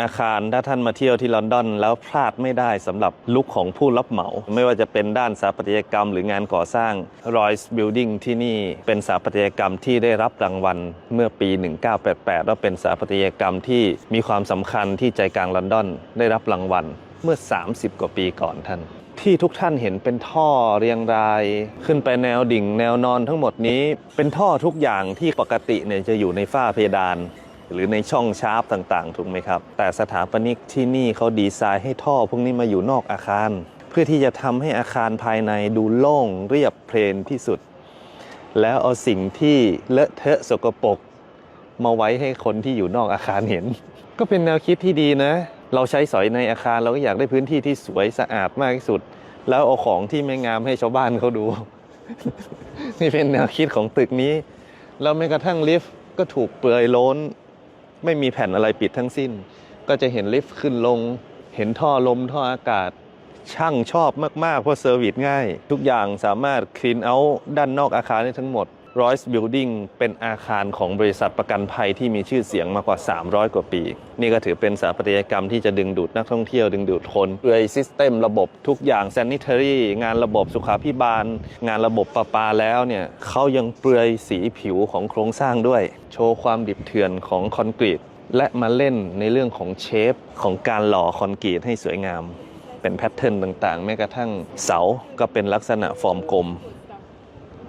อาคารถ้าท่านมาเที่ยวที่ลอนดอนแล้วพลาดไม่ได้สำหรับลุคของผู้รับเหมา ไม่ว่าจะเป็นด้านสถาปัตยกรรมหรืองานก่อสร้าง Royce Building ที่นี่เป็นสถาปัตยกรรมที่ได้รับรางวัลเมื่อปี 1988ว่าเป็นสถาปัตยกรรมที่มีความสำคัญที่ใจกลางลอนดอนได้รับรางวัลเมื่อ 30 กว่าปีก่อนท่าน ที่ทุกท่านเห็นเป็นท่อเรียงราย ขึ้นไปแนวดิ่งแนวนอนทั้งหมดนี้ เป็นท่อทุกอย่างที่ปกติเนี่ยจะอยู่ในฝ้าเพดาน หรือในช่องชาร์ปต่างๆ ถูกไหมครับ แต่สถาปนิกที่นี่เขาดีไซน์ให้ท่อพวกนี้มาอยู่นอกอาคาร เพื่อที่จะทำให้อาคารภายในดูโล่งเรียบเพลนที่สุด แล้วเอาสิ่งที่เลอะเทอะสกปรกมาไว้ให้คนที่อยู่นอกอาคารเห็น ก็เป็นแนวคิดที่ดีนะ เราใช้สอยในอาคารเราก็อยากได้พื้นที่ที่สวยสะอาดมากที่สุด แล้วเอาของที่ไม่งามให้ชาวบ้านเขาดู นี่เป็นแนวคิดของตึกนี้ แล้วแม้กระทั่งลิฟต์ก็ถูกเปลือยล้น ไม่มีแผ่นอะไรปิดทั้งสิ้น ก็จะเห็นลิฟต์ขึ้นลง เห็นท่อลมท่ออากาศ ช่างชอบมาก ๆ เพราะเซอร์วิสง่าย ทุกอย่างสามารถคลีนเอาด้านนอกอาคารได้ทั้งหมด Royce Building เป็นอาคารของบริษัทประกันภัยที่มีชื่อเสียงมากว่า 300 กว่าปี นี่ก็ถือเป็นสถาปัตยกรรมที่จะดึงดูดนักท่องเที่ยวดึงดูดคนด้วยซิสเต็มระบบทุกอย่าง sanitary งานระบบสุขาพิบาล งานระบบประปาแล้วเนี่ยเขายังเปลือยสีผิวของโครงสร้างด้วย โชว์ความดิบเถื่อนของคอนกรีต และมาเล่นในเรื่องของเชฟของการหล่อคอนกรีตให้สวยงาม เป็นแพทเทิร์นต่างๆ แม้กระทั่งเสาก็เป็นลักษณะฟอร์มกลม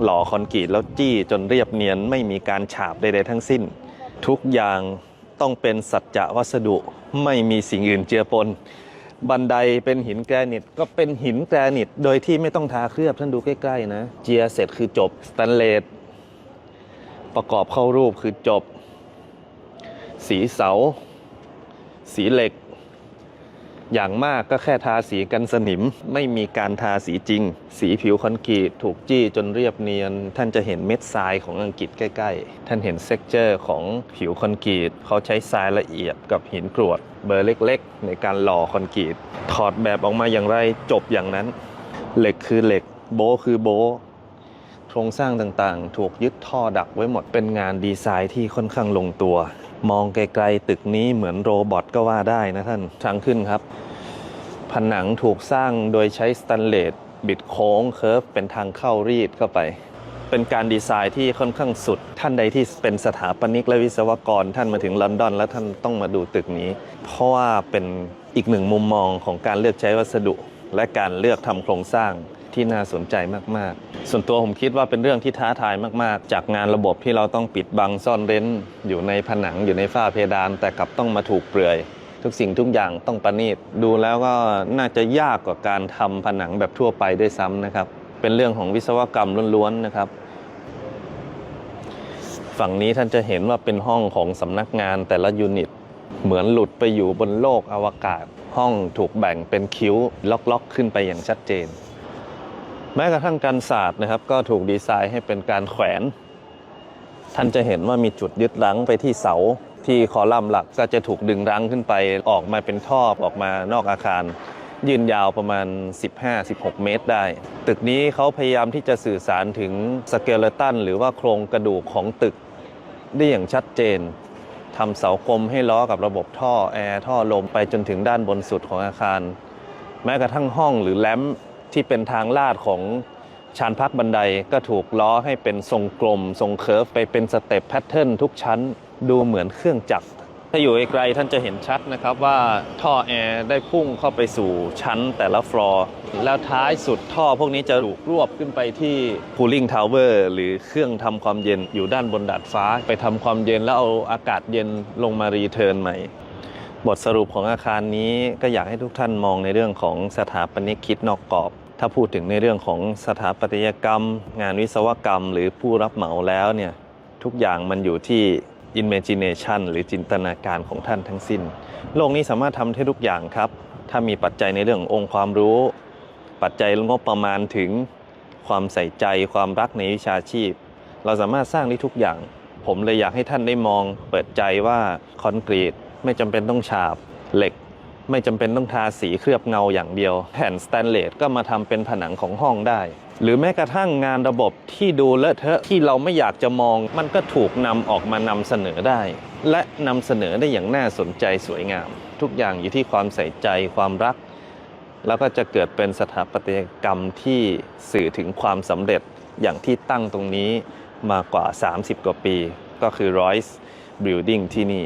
หล่อคอนกรีตแล้วจี้จนเรียบเนียนไม่มีการฉาบใดๆทั้งสิ้น ทุกอย่างต้องเป็นสัจจะวัสดุไม่มีสิ่งอื่นเจือปน บันไดเป็นหินแกรนิตก็เป็นหินแกรนิตโดยที่ไม่ต้องทาเคลือบท่านดูใกล้ๆนะ เจียเสร็จคือจบสแตนเลสประกอบเข้ารูปคือจบ สีเสา สีเหล็ก อย่างมากก็แค่ทาสีกันสนิม ไม่มีการทาสีจริง สีผิวคอนกรีตถูกจี้จนเรียบเนียน ท่านจะเห็นเม็ดทรายของอังกฤษใกล้ ๆ ท่านเห็นเซ็กเจอร์ของผิวคอนกรีตเขาใช้ทรายละเอียดกับหินกรวด เบอร์เล็ก ๆ ในการหล่อคอนกรีตถอดแบบออกมาอย่างไรจบอย่างนั้น เหล็กคือเหล็ก โบคือโบโครงสร้างต่างๆ ถูกยึดท่อดักไว้หมดเป็นงานดีไซน์ที่ค่อนข้างลงตัวมองไกลๆตึกนี้เหมือนโรบอทก็ว่าได้นะท่านทางขึ้นครับ ผนังถูกสร้างโดยใช้สแตนเลสบิดโค้งเคิร์ฟเป็นทางเข้ารีดเข้าไป เป็นการดีไซน์ที่ค่อนข้างสุด ท่านใดที่เป็นสถาปนิกและวิศวกรท่านมาถึงลอนดอน แล้วท่านต้องมาดูตึกนี้ เพราะว่าเป็นอีกหนึ่งมุมมองของการเลือกใช้วัสดุ และการเลือกทำโครงสร้างที่น่าสนใจมาก ๆ ส่วนตัวผมคิดว่าเป็นเรื่องที่ท้าทายมาก ๆ จากงานระบบที่เราต้องปิดบังซ่อนเร้น อยู่ในผนังอยู่ในฝ้าเพดาน แต่กลับต้องมาถูกเปลือย ทุกสิ่งทุกอย่างต้องประณีตดูแล้วก็น่าจะยากกว่าการทำผนังแบบทั่วไปด้วยซ้ำนะครับ เป็นเรื่องของวิศวกรรมล้วนๆนะครับ ฝั่งนี้ท่านจะเห็นว่าเป็นห้องของสำนักงานแต่ละยูนิต เหมือนหลุดไปอยู่บนโลกอวกาศ ห้องถูกแบ่งเป็นคิ้วล็อกๆ ขึ้นไปอย่างชัดเจน แม้กระทั่งการศาสตร์นะครับ ก็ถูกดีไซน์ให้เป็นการแขวน ท่านจะเห็นว่ามีจุดยึดรั้งไปที่เสา ที่คอลัมน์หลักก็จะถูกดึงรั้งขึ้นไปออกมาเป็นท่อออกมานอกอาคาร ยืนยาวประมาณ 15-16 เมตรได้ ตึกนี้เขาพยายามที่จะสื่อสารถึงสเกเลตันหรือว่าโครงกระดูกของตึกได้อย่างชัดเจนทำเสากลมให้ล้อกับระบบท่อแอร์ท่อลมไปจนถึงด้านบนสุดของอาคาร แม้กระทั่งห้องหรือแลมที่เป็นทางลาดของ ชานพักบันไดก็ถูกล้อให้เป็นทรงกลม ทรงเคิร์ฟไปเป็นสเต็ปแพทเทิร์นทุกชั้นดูเหมือนเครื่องจักร ถ้าอยู่ไกลๆท่านจะเห็นชัดนะครับว่าท่อแอร์ได้พุ่งเข้าไปสู่ชั้นแต่ละฟลอร์แล้วท้ายสุดท่อพวกนี้จะถูกรวบขึ้นไปที่ cooling tower หรือเครื่องทำความเย็นอยู่ด้านบนดาดฟ้า ไปทำความเย็นแล้วเอาอากาศเย็นลงมารีเทิร์นใหม่บทสรุปของอาคารนี้ก็อยากให้ทุกท่านมองในเรื่องของสถาปนิกคิดนอกกรอบ ถ้าพูดถึงในเรื่องของสถาปัตยกรรม งานวิศวกรรม หรือผู้รับเหมาแล้วเนี่ยทุกอย่างมันอยู่ที่ imagination หรือจินตนาการของท่านทั้งสิ้น โลกนี้สามารถทำได้ทุกอย่างครับ ถ้ามีปัจจัยในเรื่องององค์ความรู้ ปัจจัยงบประมาณถึงความใส่ใจความรักในวิชาชีพ เราสามารถสร้างได้ทุกอย่าง ผมเลยอยากให้ท่านได้มองเปิดใจว่าคอนกรีตไม่จำเป็นต้องฉาบเหล็ก ไม่จำเป็นต้องทาสีเคลือบเงาอย่างเดียว แผ่นสแตนเลสก็มาทำเป็นผนังของห้องได้ หรือแม้กระทั่งงานระบบที่ดูเลอะเทอะที่เราไม่อยากจะมอง มันก็ถูกนำออกมานำเสนอได้ และนำเสนอได้อย่างน่าสนใจสวยงาม ทุกอย่างอยู่ที่ความใส่ใจความรัก แล้วก็จะเกิดเป็นสถาปัตยกรรมที่สื่อถึงความสำเร็จอย่างที่ตั้งตรงนี้มากว่า 30 กว่าปี ก็คือ Royce Building ที่นี่